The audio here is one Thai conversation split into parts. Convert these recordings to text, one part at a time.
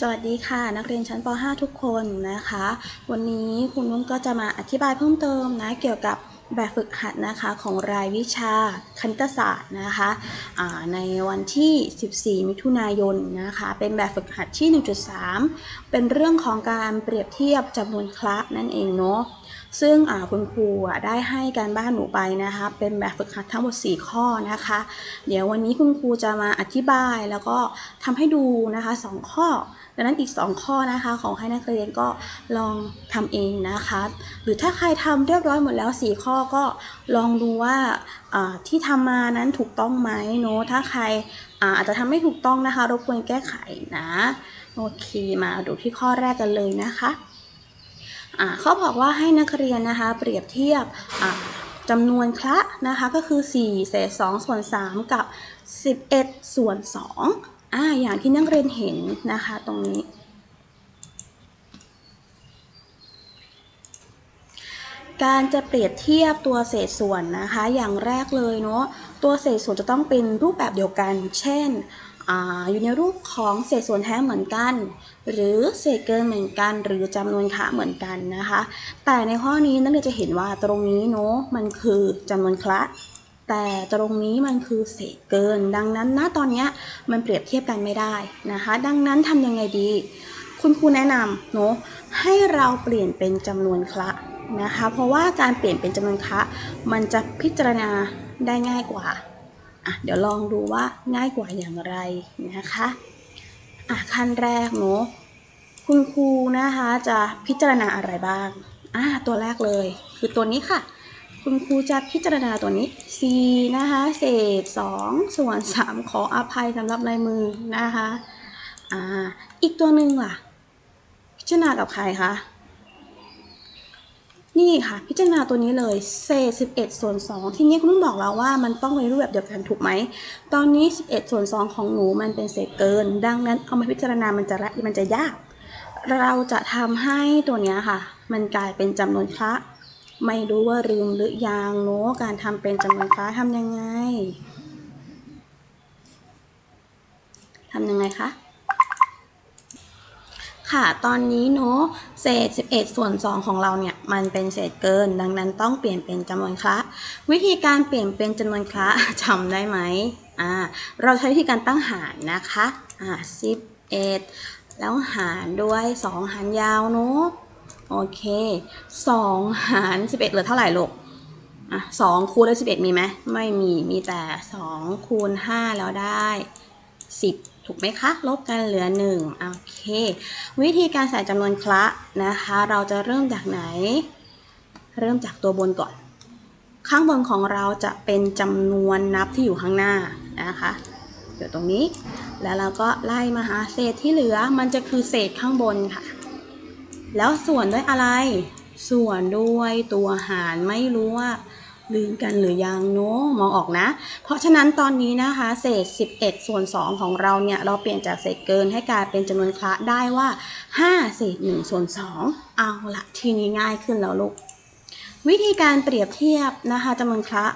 สวัสดีค่ะ นักเรียนชั้นป .5 ทุกคนนะคะ วันนี้คุณนุ่นก็จะมาอธิบายเพิ่มเติมนะเกี่ยวกับแบบฝึกหัดนะคะของรายวิชาคณิตศาสตร์นะคะในวันที่ 14 มิถุนายนนะคะ เป็นแบบฝึกหัดที่ 1.3 เป็นเรื่องของการเปรียบเทียบจำนวนคละนั่นเองเนาะ ซึ่งคุณครูได้ให้การบ้านหนูไปนะคะ เป็นแบบฝึกหัดทั้งหมด 4 ข้อนะคะ เดี๋ยววันนี้คุณครูจะมาอธิบายแล้วก็ทำให้ดูนะคะ 2 ข้อดังนั้นอีก 2 ข้อนะคะ ของให้นักเรียนก็ลองทำเองนะคะ หรือถ้าใครทำเรียบร้อยหมดแล้ว 4 ข้อก็ลองดูว่าที่ทำมานั้นถูกต้องไหมเนอะถ้าใครอาจจะทำไม่ถูกต้องนะคะรบกวนแก้ไขนะ โอเคมาดูที่ข้อแรกกันเลยนะคะ เขาบอกว่าให้นักเรียนนะคะ เปรียบเทียบจำนวนคละนะคะก็คือ 4 เศษ 2 ส่วน 3 กับ 11 ส่วน 2อ่าอย่างที่นักเรียนเห็นนะคะตรงนี้ การจะเปรียบเทียบตัวเศษส่วนนะคะ อย่างแรกเลยเนาะตัวเศษส่วนจะต้องเป็นรูปแบบเดียวกัน เช่น ออยู่ในรูปของเศษส่วนแท้เหมือนกัน หรือเศษเกินเหมือนกัน หรือจำนวนคะเหมือนกันนะคะ แต่ในข้อนี้นักเรียนจะเห็นว่าตรงนี้เนาะมันคือจำนวนคละแต่ตรงนี้มันคือเศษเกิน ดังนั้นนะตอนนี้มันเปรียบเทียบกันไม่ได้นะคะ ดังนั้นทำยังไงดี คุณครูแนะนำเนาะให้เราเปลี่ยนเป็นจำนวนคละนะคะ เพราะว่าการเปลี่ยนเป็นจำนวนคละมันจะพิจารณาได้ง่ายกว่า อะเดี๋ยวลองดูว่าง่ายกว่าอย่างไรนะคะอะขั้นแรกเนาะคุณครูนะคะจะพิจารณาอะไรบ้างอะตัวแรกเลย คือตัวนี้ค่ะ คุณครูจะพิจารณาตัวนี้ c นะคะเศษ 2 ส่วน 3 ขออภัยสำหรับลายมือนะคะอ่าอีกตัวหนึ่งล่ะ พิจารณากับใครคะ นี่ค่ะพิจารณาตัวนี้เลยเศษ11 ส่วน 2 ทีนี้คุณต้องบอกแล้วว่ามันต้องเป็นรูปแบบเดียวกันถูกไหม ตอนนี้ 11 ส่วน 2 ของหนูมันเป็นเศษเกิน ดังนั้นเอามาพิจารณามันจะละมันจะยาก เราจะทำให้ตัวนี้ค่ะ มันกลายเป็นจำนวนคละไม่รู้ว่าลืมหรือยังเนาะการทำเป็นจำนวนคละทำยังไงทำยังไงคะ ค่ะ ตอนนี้เนาะเศษ 11 ส่วน 2 ของเราเนี่ย มันเป็นเศษเกิน ดังนั้นต้องเปลี่ยนเป็นจำนวนคละวิธีการเปลี่ยนเป็นจำนวนคละจำได้ไหมอ่าเราใช้วิธีการตั้งหารนะคะอ่า11 แล้วหารด้วย 2 หารยาวเนาะโอเค 2 หาร 11 เหลือเท่าไหร่ลูกอะ2คูณด้วย11 มีไหมไม่มีมีแต่ 2 คูณ 5 แล้วได้ 10 ถูกไหมคะ ลบกันเหลือ1โอเค วิธีการใส่จำนวนคละนะคะ เราจะเริ่มจากไหน เริ่มจากตัวบนก่อน ข้างบนของเราจะเป็นจำนวนนับที่อยู่ข้างหน้านะคะอยู่ตรงนี้ แล้วเราก็ไล่มาหาเศษที่เหลือมันจะคือเศษข้างบนค่ะ แล้วส่วนด้วยอะไร ส่วนด้วยตัวหารไม่รู้ว่า ลืมกันหรือยังเนาะมองออกนะ เพราะฉะนั้นตอนนี้นะคะ เศษ 11 ส่วน 2 ของเราเนี่ย เราเปลี่ยนจากเศษเกินให้กลายเป็นจำนวนคละได้ว่า 5 เศษ 1 ส่วน 2 เอาละทีนี้ง่ายขึ้นแล้วลูก วิธีการเปรียบเทียบนะคะจำนวนคละ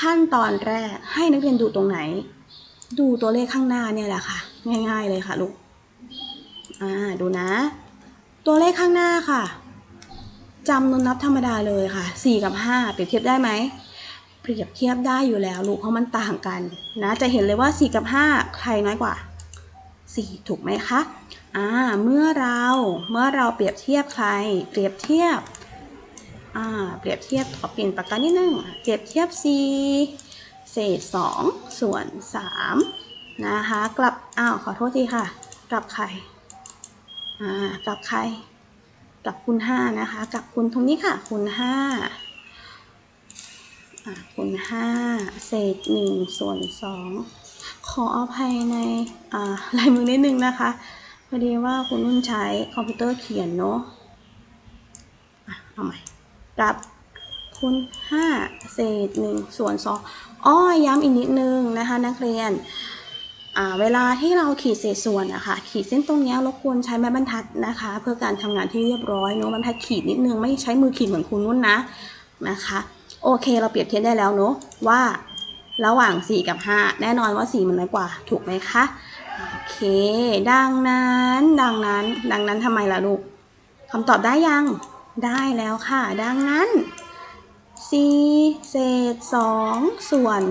ขั้นตอนแรกให้นักเรียนดูตรงไหน ดูตัวเลขข้างหน้าเนี่ยแหละค่ะ ง่าย ๆเลยค่ะลูกอ่าดูนะ ตัวเลขข้างหน้าค่ะ จำนวนนับธรรมดาเลยค่ะ 4 กับ 5 เปรียบเทียบได้ไหม เปรียบเทียบได้อยู่แล้วลูกเพราะมันต่างกันนะ จะเห็นเลยว่า 4 กับ 5 ใครน้อยกว่า 4 ถูกไหมคะอ่าเมื่อเราเมื่อเราเปรียบเทียบใคร เปรียบเทียบอ่าเปรียบเทียบขอเปลี่ยนปากกานิดนึงเปรียบเทียบ4เศษ 2 ส่วน 3 นะคะ กลับ อ้าว ขอโทษทีค่ะ กลับใครอ่ากลับใคร กับคูณ5นะคะ กับคูณตรงนี้ค่ะคูณ5คูณ5เศษ1ส่วน2ขออภัยในลายมือนิดนึงนะคะพอดีว่าคุณนุ่นใช้คอมพิวเตอร์เขียนเนาะอะเอาใหม่กับคูณ5เศษ1ส่วน2อ้อย้ำอีกนิดนึงนะคะ นักเรียน เวลาที่เราขีดเศษส่วนอะคะขีดเส้นตรงนี้รบกวนใช้ไม้บรรทัดนะคะ เพื่อการทำงานที่เรียบร้อยเนาะบรรทัดขีดนิดนึงไม่ใช้มือขีดเหมือนคุณนุ่นนะนะคะโอเค เราเปรียบเทียบได้แล้วเนาะว่าระหว่าง 4 กับ 5 แน่นอนว่า 4 มันน้อยกว่า ถูกไหมคะ โอเค ดังนั้น ดังนั้น ดังนั้นทำไมล่ะลูกคำตอบได้ยัง ได้แล้วค่ะ ดังนั้น 4 เศษ 2 ส่วน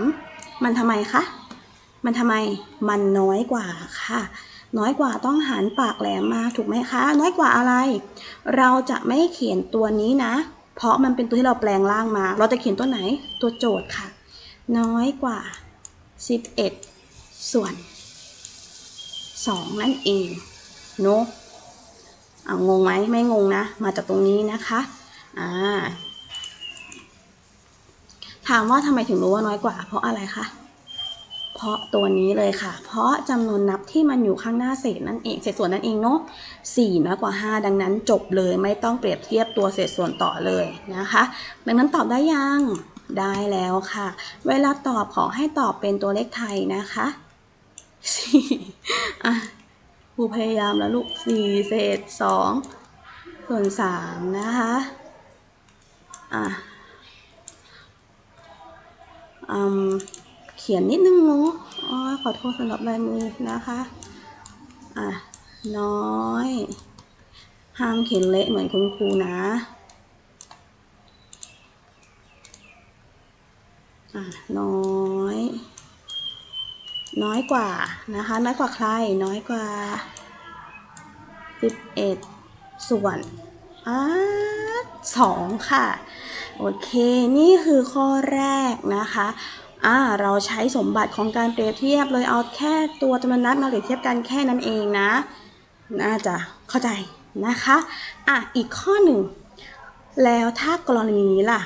3 มันทำไมคะ มันทำไมมันน้อยกว่าค่ะ น้อยกว่าต้องหันปากแหลมมาถูกไหมคะ น้อยกว่าอะไร เราจะไม่เขียนตัวนี้นะ เพราะมันเป็นตัวที่เราแปลงร่างมา เราจะเขียนตัวไหนตัวโจทย์ค่ะ น้อยกว่า 11 ส่วน 2 นั่นเองเนอะเอางงไหมไม่งงนะ มาจากตรงนี้นะคะอ่าถามว่าทำไมถึงรู้ว่าน้อยกว่า เพราะอะไรคะ เพราะตัวนี้เลยค่ะ เพราะจำนวนนับที่มันอยู่ข้างหน้าเศษนั่นเองเศษส่วนนั่นเองเนาะสี่น้อยกว่า 5 ดังนั้นจบเลยไม่ต้องเปรียบเทียบตัวเศษส่วนต่อเลยนะคะ ดังนั้นตอบได้ยังได้แล้วค่ะ เวลาตอบขอให้ตอบเป็นตัวเลขไทยนะคะสี่อะครูพยายามแล้วลูกสี่เศษสองส่วนสามนะคะอะอืม เขียนนิดนึงเนาะอ๋อขอโทษสำหรับลายมือนะคะ อะ น้อย ห้ามเขียนเละเหมือนคุณครูนะ อะ น้อย น้อยกว่านะคะ น้อยกว่าใคร น้อยกว่า11ส่วนอ่าสองค่ะ โอเค นี่คือข้อแรกนะคะ อ่าเราใช้สมบัติของการเปรียบเทียบเลยเอาแค่ตัวจำนวนนัดมาเปรียบเทียบกันแค่นั้นเองนะ น่าจะเข้าใจนะคะอะอีกข้อหนึ่งแล้วถ้ากรณีนี้ล่ะ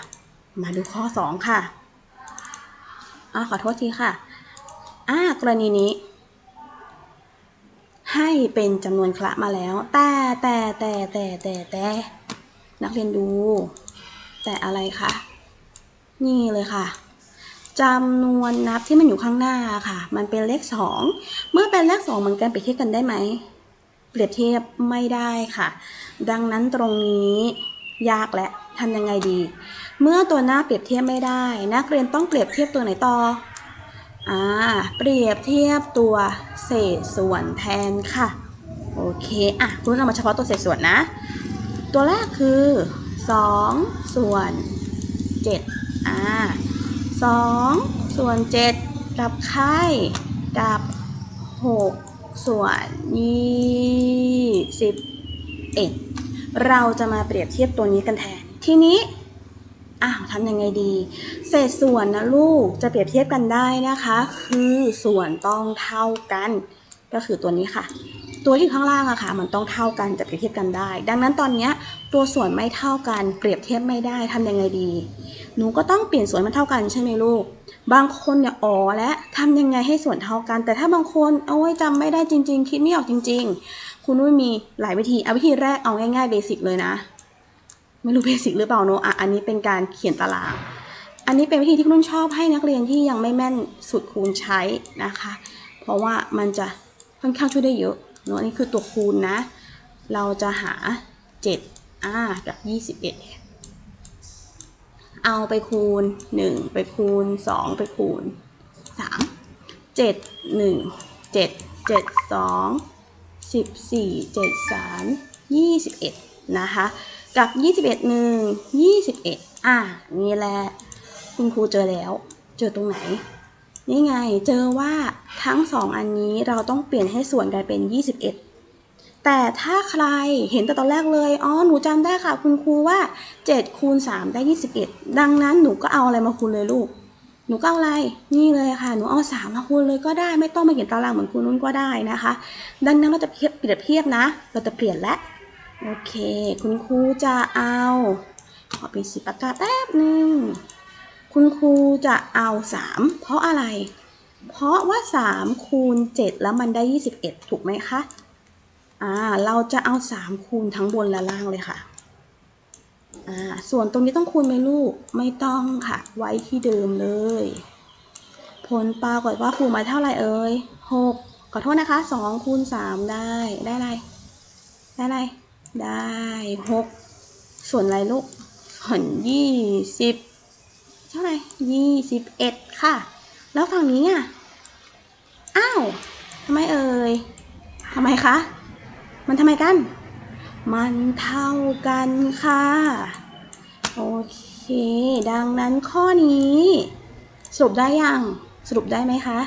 มาดูข้อ 2 ค่ะอ่าขอโทษทีค่ะอ่ากรณีนี้ ให้เป็นจำนวนคละมาแล้ว แต่แต่แต่แต่แต่แต่นักเรียนดู แต่อะไรคะนี่เลยค่ะ จำนวนนับที่มันอยู่ข้างหน้าค่ะ มันเป็นเลข2เมื่อเป็นเลข2มันกันเปรียบเทียบกันได้ไหม เปรียบเทียบไม่ได้ค่ะ ดังนั้นตรงนี้ยากและทำยังไงดี เมื่อตัวหน้าเปรียบเทียบไม่ได้ นักเรียนต้องเปรียบเทียบตัวไหนต่ออ่าเปรียบเทียบตัวเศษส่วนแทนค่ะ โอเคอะคุณเอามาเฉพาะตัวเศษส่วนนะ ตัวแรกคือ 2 ส่วน7อ่า 2 ส่วน 7 กับใครกับ 6 ส่วน21เราจะมาเปรียบเทียบตัวนี้กันแทน ทีนี้อ้าวทำยังไงดี เศษส่วนนะลูกจะเปรียบเทียบกันได้นะคะ คือส่วนต้องเท่ากัน ก็คือตัวนี้ค่ะ ตัวที่ข้างล่างอะค่ะ มันต้องเท่ากันจะเปรียบเทียบกันได้ ดังนั้นตอนนี้ตัวส่วนไม่เท่ากัน เปรียบเทียบไม่ได้ทำยังไงดี หนูก็ต้องเปลี่ยนส่วนมันเท่ากันใช่ไหมลูก บางคนเนี่ยอ๋อและทำยังไงให้ส่วนเท่ากัน แต่ถ้าบางคนโอ้ยจำไม่ได้จริง ๆ คิดไม่ออกจริง ๆ คุณนุ้ยมีหลายวิธีเอาวิธีแรกเอาง่ายๆเบสิกเลยนะ ไม่รู้เบสิกหรือเปล่าเนอะอะอันนี้เป็นการเขียนตาราง อันนี้เป็นวิธีที่คุณนุ่นชอบให้นักเรียนที่ยังไม่แม่นสุดคูณใช้นะคะ เพราะว่ามันจะค่อนข้างช่วยได้เยอะ เนอะอันนี้คือตัวคูณนะ เราจะหา7อ่ากับ 21 เอาไปคูณ 1 ไปคูณ 2 ไปคูณ 3 7 1 7 7 2 14 7 3 21 นะคะ กับ 21หนึ่ง21 อะนี่แหละ คุณครูเจอแล้ว เจอตรงไหน นี่ไงเจอว่าทั้งสองอันนี้เราต้องเปลี่ยนให้ส่วนกันเป็น 21 แต่ถ้าใครเห็นแต่ตอนแรกเลย อ๋อ หนูจำได้ค่ะ คุณครูว่า 7 คูณ 3 ได้ 21 ดังนั้นหนูก็เอาอะไรมาคูณเลยลูก หนูก็เอาอะไร นี่เลยค่ะ หนูเอา 3 มาคูณเลยก็ได้ ไม่ต้องมาเขียนตารางเหมือนคุณนุ่นก็ได้นะคะ ดังนั้นเราจะเทียบเปรียบเทียบนะ เราจะเปลี่ยนและ โอเค คุณครูจะเอา ขอเป็นสีปากกาแป๊บหนึ่ง คุณครูจะเอา 3 เพราะอะไร เพราะว่า 3 คูณ 7 แล้วมันได้ 21 ถูกไหมคะอ่าเราจะเอา 3 คูณทั้งบนและล่างเลยค่ะอ่าส่วนตรงนี้ต้องคูณไหมลูกไม่ต้องค่ะ ไว้ที่เดิมเลย ผลปรากฏว่าคูณมาเท่าไหร่เอ่ย6ขอโทษนะคะ2คูณ3ได้ได้อะไรได้อะไรได้หกส่วนอะไรลูกส่วนยี่สิบ เท่าไหร่ยี่สิบเอ็ดค่ะ แล้วฝั่งนี้อะ อ้าวทำไมเอ่ยทำไมคะ มันทำไมกัน มันเท่ากันค่ะ โอเค ดังนั้นข้อนี้ สรุปได้ยัง สรุปได้ไหมคะ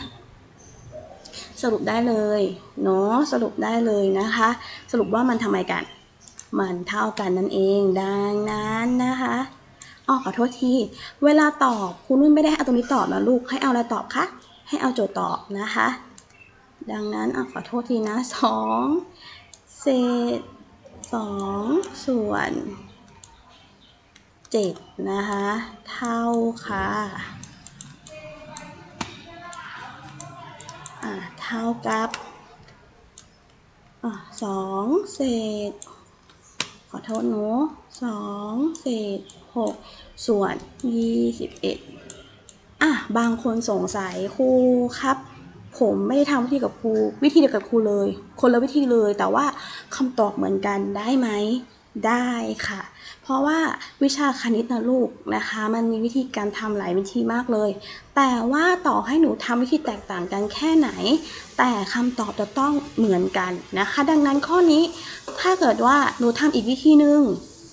สรุปได้เลยเนาะ สรุปได้เลยนะคะ สรุปว่ามันทำไมกัน มันเท่ากันนั่นเอง ดังนั้นนะคะ อ๋อขอโทษที เวลาตอบคุณนุ่นไม่ได้ให้เอาตรงนี้ตอบนะลูก ให้เอาอะไรตอบคะ ให้เอาโจทย์ตอบนะคะ ดังนั้นอะขอโทษทีนะสองเศษสองส่วนเจ็ดนะคะ เท่าค่ะอะเท่ากับอะสองเศษ อโทษหนูสองเศษหกส่วนยี่สิบเอ็ดอะ บางคนสงสัยครูครับ ผมไม่ได้ทำวิธีกับครูวิธีเดียวกับครูเลย คนละวิธีเลยแต่ว่าคำตอบเหมือนกันได้ไหม ได้ค่ะ เพราะว่าวิชาคณิตนะลูกนะคะ มันมีวิธีการทำหลายวิธีมากเลย แต่ว่าต่อให้หนูทำวิธีแตกต่างกันแค่ไหน แต่คำตอบจะต้องเหมือนกันนะคะ ดังนั้นข้อนี้ถ้าเกิดว่าหนูทำอีกวิธีหนึ่ง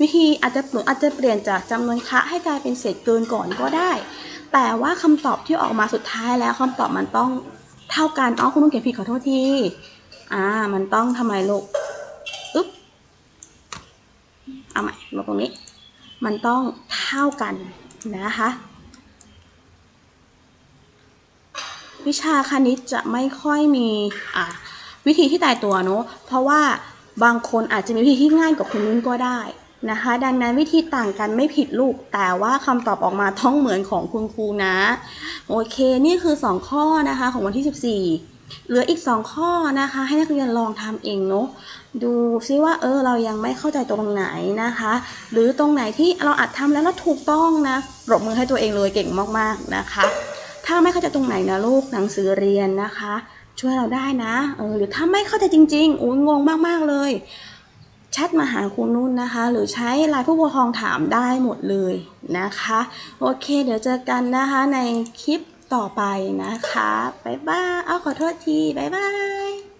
วิธีอาจจะหนูอาจจะเปลี่ยนจากจำนวนคะให้กลายเป็นเศษเกินก่อนก็ได้ แต่ว่าคำตอบที่ออกมาสุดท้ายแล้วคำตอบมันต้องเท่ากันอ๋อคุณลุงเขียนผิดขอโทษทีอ่า มันต้องทำไมลูก เอาใหม่ลงตรงนี้ มันต้องเท่ากันนะคะ วิชาคณิตจะไม่ค่อยมีอะวิธีที่ตายตัวเนอะเพราะว่าบางคนอาจจะมีวิธีที่ง่ายกว่าคนนู้นก็ได้นะคะ ดังนั้นวิธีต่างกันไม่ผิดลูก แต่ว่าคำตอบออกมาต้องเหมือนของคุณครูนะ โอเค นี่คือ 2 ข้อนะคะของวันที่ 14 เหลืออีก 2 ข้อนะคะ ให้นักเรียนลองทำเองเนาะ ดูซิว่าเออเรายังไม่เข้าใจตรงไหนนะคะ หรือตรงไหนที่เราอาจทำแล้วแล้วถูกต้องนะปรบมือให้ตัวเองเลยเก่งมากๆนะคะ ถ้าไม่เข้าใจตรงไหนนะลูกหนังสือเรียนนะคะ ช่วยเราได้นะเออหรือถ้าไม่เข้าใจจริงๆอุ้ยงงมากๆเลยแชทมาหาครูนุ่นนะคะ หรือใช้ไลน์ผู้ปกครองถามได้หมดเลยนะคะ โอเค เดี๋ยวเจอกันนะคะในคลิปต่อไปนะคะ บ๊ายบาย เอาขอโทษที บ๊ายบาย